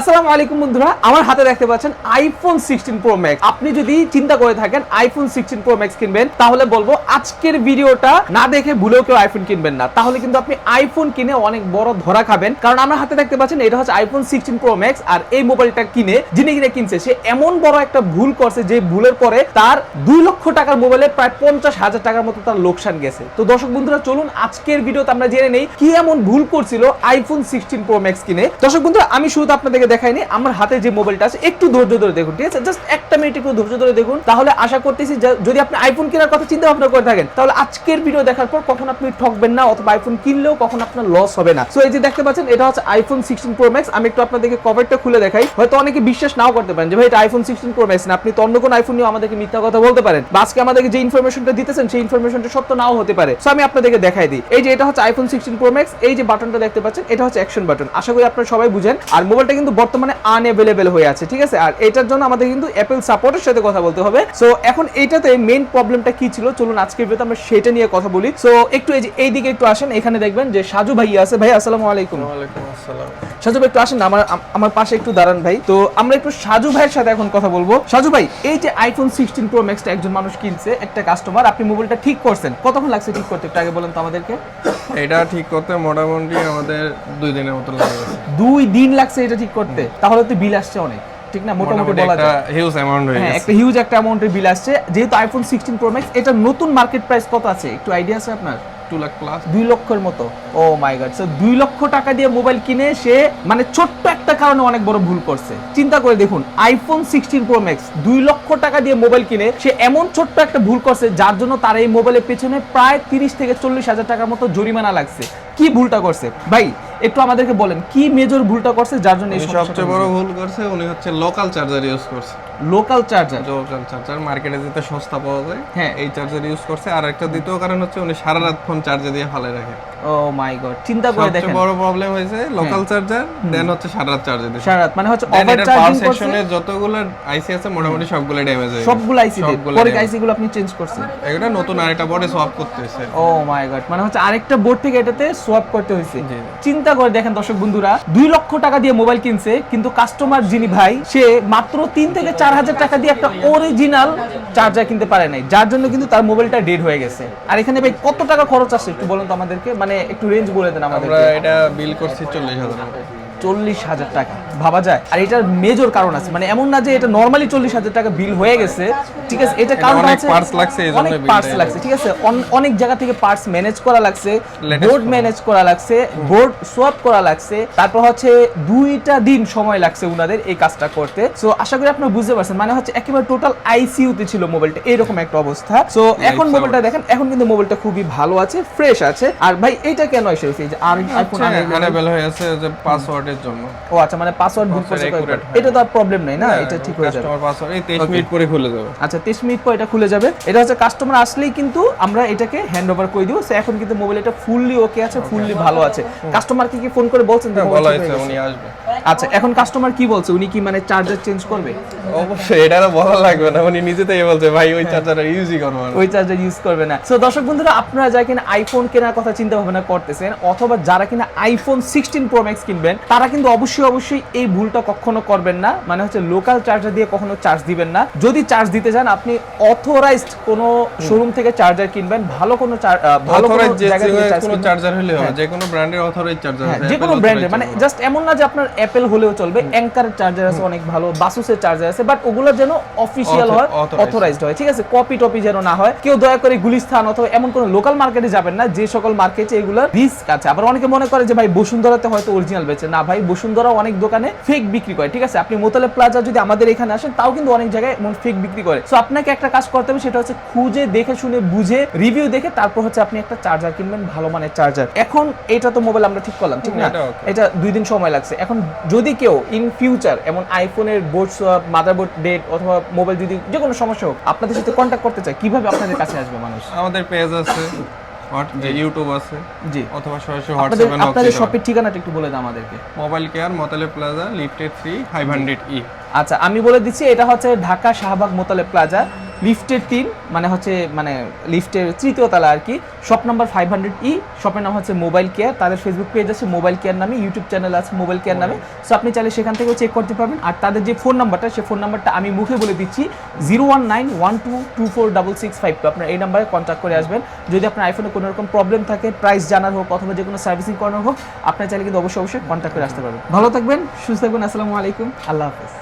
আসসালামু আলাইকুম বন্ধুরা, আমার হাতে দেখতে পাচ্ছেন আইফোন সিক্সটিন প্রো ম্যাক্স আপনি যদি চিন্তা করে থাকেন আইফোন সিক্সটিন প্রো ম্যাক্স কিনবেন, তাহলে বলব আজকের ভিডিওটা না দেখে ভুলেও কেউ আইফোন কিনবেন না। তাহলে কিন্তু আপনি আইফোন কিনে অনেক বড় ধরা খাবেন। কারণ আমার হাতে দেখতে পাচ্ছেন এটা হচ্ছে আইফোন সিক্সটিন প্রো ম্যাক্স আর এই মোবাইলটা কিনে যিনি কিনে কিনছে, সে এমন বড় একটা ভুল করছে যে ভুলের পরে তার দুই লক্ষ টাকার মোবাইলে প্রায় পঞ্চাশ হাজার টাকার মতো তার লোকসান গেছে। তো দর্শক বন্ধুরা, চলুন আজকের ভিডিওতে আমরা জেনে নেই কি এমন ভুল করছিল আইফোন সিক্সটিন প্রো ম্যাক্স কিনে। দর্শক বন্ধুরা, আমি শুধু আপনাদেরকে দেখাইনি, আমার হাতে যে মোবাইলটা আছে, একটু ধৈর্য ধরে দেখুন, ঠিক আছে? জাস্ট একটা মিনিট একটু ধৈর্য ধরে দেখুন। তাহলে আশা করতেছি যদি আপনি আইফোন কেনার কথা চিন্তা ভাবনা করে থাকেন, তাহলে আজকের ভিডিও দেখার পর কখন আপনি ঠকবেন না, অথবা আইফোন কিনলেও কখন আপনার লস হবে না। সো এই যে দেখতে পাচ্ছেন, এটা হচ্ছে আইফোন সিক্সটিন প্রো ম্যাক্স আমি একটু আপনাদেরকে কভারটা খুলে দেখাই। হয়তো অনেকে বিশ্বাস নাও করতে পারেন যে, ভাই, এটা আইফোন সিক্সটিন প্রো ম্যাক্স না। আপনি তো অন্য কোনো আইফোন নিয়ে আমাদেরকে মিথ্যা কথা বলতে পারেন। বা আজকে আমাদেরকে যে ইনফরমেশনটা দিতেছেন, সেই ইনফরমেশনটা সত্য নাও হতে পারে। সো আমি আপনাদেরকে দেখাই দিই। এই যে এটা হচ্ছে আইফোন সিক্সটিন প্রো ম্যাক্স এই যে বাটনটা দেখতে পাচ্ছেন, এটা হচ্ছে অ্যাকশন বাটন আশা করি আপনারা সবাই বুঝেন। আর মোবাইলটা কিন্তু বর্তমানে আনএভেলেবেল হয়ে আছে ঠিক আছে? আর এটার জন্য আমাদের কিন্তু অ্যাপেল সাপোর্টের সাথে কথা বলতে হবে। সো এখন এইটাতে মেইন প্রবলেমটা কি ছিল? চলুন আজকের ভিডিওতে আমরা সেটা নিয়ে কথা বলি। সো একটু এই যে এই দিকে একটু আসেন এখানে দেখবেন যে সাজু ভাই আছে। ভাই আসসালামু আলাইকুম। ওয়ালাইকুম আসসালাম। সাজু ভাই একটু আসেন আমার আমার পাশে একটু দাঁড়ান ভাই। তো আমরা একটু সাজু ভাইয়ের সাথে এখন কথা বলব। সাজু ভাই এই যে আইফোন সিক্সটিন প্রো ম্যাক্সটা একজন মানুষ কিনছে একটা কাস্টমার আপনি মোবাইলটা ঠিক করছেন। কতক্ষণ লাগছে ঠিক করতে? একটু আগে বলেন তো আমাদেরকে। এটা ঠিক করতে মোটামুটি আমাদের দুই দিনের মতো লাগে গেছে দুই দিন লাগছে এটা ঠিক করতে। তাহলে তো বিল আসছে অনেক। ঠিক না? মোটামুটি বলা যায়। হিউজ অ্যামাউন্ট হয়ে হ্যাঁ গেছে। একটা হিউজ একটা অ্যামাউন্টের বিল আসছে। যেহেতু আইফোন সিক্সটিন প্রো ম্যাক্স এটা নতুন মার্কেট প্রাইস কত আছে? একটু আইডিয়া আছে আপনার? টু লাখ প্লাস দুই লক্ষের মতো। ও মাই গড দুই লক্ষ টাকা দিয়ে মোবাইল কিনে সে মানে ছোট্ট একটা কারণে অনেক বড় ভুল করছে। চিন্তা করে দেখুন আইফোন সিক্সটিন প্রো ম্যাক্স দুই লক্ষ টাকা দিয়ে মোবাইল কিনে সে এমন ছোট্ট একটা ভুল করছে যার জন্য তার এই মোবাইলের পেছনে প্রায় তিরিশ থেকে চল্লিশ হাজার টাকার মতো জরিমানা লাগছে। কি ভুলটা করছে? ভাই একটু আমাদেরকে বলেন কি মেজর ভুলটা করছে যার জন্য এই সবচেয়ে বড় ভুল করছে উনি হচ্ছে লোকাল চার্জার ইউজ করছে। লোকাল চার্জার লোকাল চার্জার মার্কেটে যেতে সস্তা পাওয়া যায় হ্যাঁ। এই চার্জার ইউজ করছে। আর একটা দ্বিতীয় কারণ হচ্ছে উনি সারা রাত ফোন চার্জে দিয়ে ফালে রাখে। ও মাই গড চিন্তা করে সবচেয়ে দেখেন। বড় প্রবলেম হয়েছে লোকাল চার্জার দেন হচ্ছে সারা রাত চার্জে দিচ্ছে সারা রাত মানে হচ্ছে ওভার চার্জিং সেকশনে যতগুলো আইসি আছে মোটামুটি সবগুলো ড্যামেজ হয়ে গেছে। সবগুলো আইসি পরে আইসি গুলো আপনি চেঞ্জ করছেন। এগুলো নতুন আরেকটা বডি সোয়াপ করতেছে ও মাই গড মানে হচ্ছে আরেকটা বোর্ড থেকে এটাতে সোয়াপ করতে হয়েছে। জি। চিন্তা করে দেখেন দর্শক বন্ধুরা, দুই লক্ষ টাকা দিয়ে মোবাইল কিনছে, কিন্তু কাস্টমার যিনি ভাই, সে মাত্র তিন থেকে চার হাজার টাকা দিয়ে একটা অরিজিনাল চার্জার কিনতে পারে নাই, যার জন্য কিন্তু তার মোবাইলটা ডেড হয়ে গেছে। আর এখানে ভাই কত টাকা খরচ আছে একটু বলুন তো আমাদেরকে? মানে একটু রেঞ্জ বলে দেন আমাদের এটা বিল করছি চল্লিশ হাজার চল্লিশ হাজার টাকা। ভাবা যায়। আর এটার মেজর কারণ আছে। মানে এমন না যে এটা নর্মালি চল্লিশ হাজার টাকা বিল হয়ে গেছে। ঠিক আছে? এটা কারণ আছে। parts লাগছে, এই অনেক পার্টস লাগছে। ঠিক আছে? অনেক জায়গা থেকে পার্টস ম্যানেজ করা লাগছে। বোর্ড ম্যানেজ করা। লাগছে। বোর্ড সোয়াপ করা লাগছে। তারপর হচ্ছে দুইটা দিন সময় লাগছে উনাদের এই কাজটা করতে। সো আশা করি আপনারা বুঝতে পারছেন। মানে হচ্ছে একেবারে টোটাল আইসিইউ তে ছিল মোবাইলটা এরকম একটা অবস্থা। সো এখন মোবাইলটা দেখেন এখন কিন্তু মোবাইলটা খুবই ভালো আছে ফ্রেশ আছে। আর ভাই এটা কেন এসে এই যে আইফোন অ্যানেবল হয়ে আছে যে পাসওয়ার্ডের জন্য। ও আচ্ছা মানে পাসওয়ার্ড ভুল করছে accurate, এটা তো আর প্রবলেম নাই না? এটা ঠিক হয়ে যাবে। কাস্টমার পাসওয়ার্ড এই 23 মিনিট পরে খুলে যাবে। আচ্ছা তেইশ মিনিট পর এটা খুলে যাবে। এটা হচ্ছে কাস্টমার আসলেই কিন্তু আমরা এটাকে হ্যান্ড ওভার করে দিব। সো এখন কিন্তু মোবাইল এটা ফুললি ওকে আছে ফুললি ভালো আছে। কাস্টমারকে কি ফোন করে বলছেন? হ্যাঁ, বলা হয়েছে উনি আসবে। আচ্ছা এখন কাস্টমার কি বলছে? উনি কি মানে চার্জার চেঞ্জ করবে? অবশ্যই এটা বলা লাগবে না। উনি নিজে থেকে বলছে ভাই ওই চার্জারটা ইউজই করব না। ওই চার্জার ইউজ করবে না। সো দর্শক বন্ধুরা আপনারা যারা কিনা আইফোন কেনার কথা চিন্তা ভাবনা করতেছেন অথবা যারা কিনা আইফোন সিক্সটিন প্রো ম্যাক্স কিনবেন তারা কিন্তু অবশ্যই অবশ্যই এই ভুলটা কখনো করবেন না। মানে হচ্ছে লোকাল চার্জার দিয়ে কখনো চার্জ দিবেন না। যদি চার্জ দিতে চান আপনি অথরাইজড কোনো শোরুম থেকে চার্জার কিনবেন। ভালো কোনো ভালো কোনো চার্জার হলে হবে যে কোনো ব্র্যান্ডের অথরাইজ চার্জার হ্যাঁ, যে কোনো ব্র্যান্ডের মানে জাস্ট এমন না যে আপনার অ্যাপেল হলেও চলবে। অ্যাঙ্কারের চার্জার আছে অনেক ভালো বাসুসের চার্জার আছে বাট ওগুলো যেন অফিসিয়াল হয়। অথরাইজড হয়। ঠিক আছে কপি টপি যেন না হয়। কেউ দয়া করে গুলিস্তান অথবা এমন কোনো লোকাল মার্কেটে যাবেন না যে সকল মার্কেটে এগুলো রিস্ক আছে। আবার অনেকে মনে করে যে ভাই বসুন্ধরাতে হয়তো অরিজিনাল বেচে না। ভাই বসুন্ধরা অনেক দোকানে ফেক বিক্রি করে ঠিক আছে? আপনি মোতালে প্লাজা যদি আমাদের এখানে আসেন তাও কিন্তু অনেক জায়গায় এমন ফেক বিক্রি করে। সো আপনাকে একটা কাজ করতে হবে সেটা হচ্ছে খুঁজে দেখে শুনে বুঝে রিভিউ দেখে তারপর হচ্ছে আপনি একটা চার্জার কিনবেন ভালো মানের চার্জার এখন এটা তো মোবাইল আমরা ঠিক করলাম ঠিক না? এটা দুই দিন সময় লাগছে। এখন যদি কেউ ইন ফিউচার এমন আইফোনের বোর্ড মাদারবোর্ড ডেট অথবা মোবাইল যদি যে কোনো সমস্যা হোক আপনাদের সাথে কন্ট্যাক্ট করতে চায় কীভাবে আপনাদের কাছে আসবে মানুষ? আমাদের পেজ আছে। ইউটিউব আছে? জি। অথবা সরাসরি হোয়াটসঅ্যাপে নক আপনাদের শপের ঠিকানাটা একটু বলে দাও আমাদেরকে। Mobile care Motaleb plaza lifted hundred E আচ্ছা আমি বলে দিচ্ছি এটা হচ্ছে ঢাকা শাহবাগ মোতালে প্লাজা লিফটের তিন মানে হচ্ছে মানে লিফটের তৃতীয় তলা আর কি। Shop number five hundred E শপের নাম হচ্ছে মোবাইল কেয়ার তাদের ফেসবুক পেজ আছে মোবাইল কেয়ার নামে ইউটিউব চ্যানেল আছে মোবাইল কেয়ার নামে। সো আপনি চাইলে সেখান থেকেও চেক করতে পারবেন। আর তাদের যে ফোন নাম্বারটা সেই ফোন নাম্বারটা আমি মুখে বলে দিচ্ছি zero one nine one two two four double six five two আপনার এই নাম্বারে কন্ট্যাক্ট করে আসবেন। যদি আপনার আইফোনে কোনো রকম প্রবলেম থাকে প্রাইস জানার হোক অথবা যে কোনো সার্ভিসিং করানোর হোক আপনার চাইলে কিন্তু অবশ্যই অবশ্যই কন্ট্যাক্ট করে আসতে পারবেন। ভালো থাকবেন সুস্থ থাকবেন আসসালামু আলাইকুম। আল্লাহ হাফেজ।